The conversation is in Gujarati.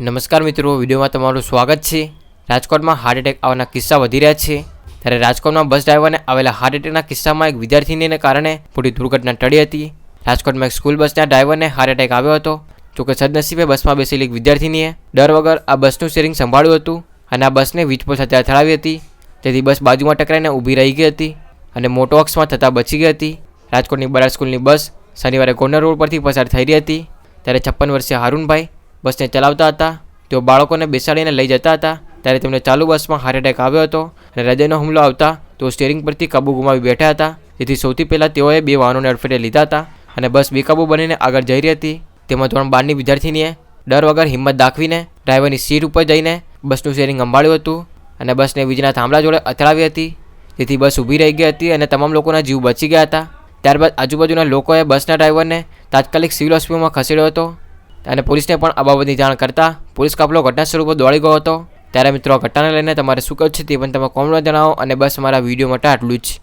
નમસ્કાર મિત્રો, વિડીયોમાં તમારું સ્વાગત છે. રાજકોટમાં હાર્ટ એટેક આવવાના કિસ્સા વધી રહ્યા છે. ત્યારે રાજકોટમાં બસ ડ્રાઈવરને આવેલા હાર્ટ એટેકના કિસ્સામાં એક વિદ્યાર્થીનીને કારણે મોટી દુર્ઘટના ટળી હતી. રાજકોટમાં એક સ્કૂલ બસના ડ્રાઈવરને હાર્ટ એટેક આવ્યો હતો. જોકે સદનસીબે બસમાં બેસેલી એક વિદ્યાર્થીનીએ ડર વગર આ બસનું સ્ટેરિંગ સંભાળ્યું હતું અને આ બસને વીજપોલ સાથે અથડાવી હતી. તેથી બસ બાજુમાં ટકરાઈને ઊભી રહી ગઈ હતી અને મોટો અક્ષમાં થતાં બચી ગઈ હતી. રાજકોટની બરાડ સ્કૂલની બસ શનિવારે ગોંડલ રોડ પરથી પસાર થઈ રહી હતી. ત્યારે છપ્પન વર્ષીય હારૂનભાઈ બસને ચલાવતા હતા. તેઓ બાળકોને બેસાડીને લઈ જતા હતા. ત્યારે તેમને ચાલુ બસમાં હાર્ટ એટેક આવ્યો હતો અને હૃદયનો હુમલો આવતા તેઓ સ્ટેરિંગ પરથી કાબુ ગુમાવી બેઠા હતા. જેથી સૌથી પહેલાં તેઓએ બે વાહનોને અડફેટે લીધા હતા અને બસ બેકાબુ બનીને આગળ જઈ રહી હતી. તેમાં ધોરણ બારની વિદ્યાર્થીનીએ ડર વગર હિંમત દાખવીને ડ્રાઈવરની સીટ ઉપર જઈને બસનું સ્ટેરિંગ સંભાળ્યું હતું અને બસને વીજના થાંભલા જોડે અથડાવી હતી. જેથી બસ ઊભી રહી ગઈ હતી અને તમામ લોકોના જીવ બચી ગયા હતા. ત્યારબાદ આજુબાજુના લોકોએ બસના ડ્રાઈવરને તાત્કાલિક સિવિલ હોસ્પિટલમાં ખસેડ્યો હતો. અને પોલીસને પણ આ બાબતની જાણ કરતા પોલીસ કાફલો ઘટના સ્થળ ઉપર દોડી ગયો હતો. ત્યારે મિત્રો ઘટનાને લઈને તમારે શું કહ્યું છે તે પણ તમે કોમેન્ટમાં જણાવો અને બસ મારા વીડિયો માટે આટલું જ.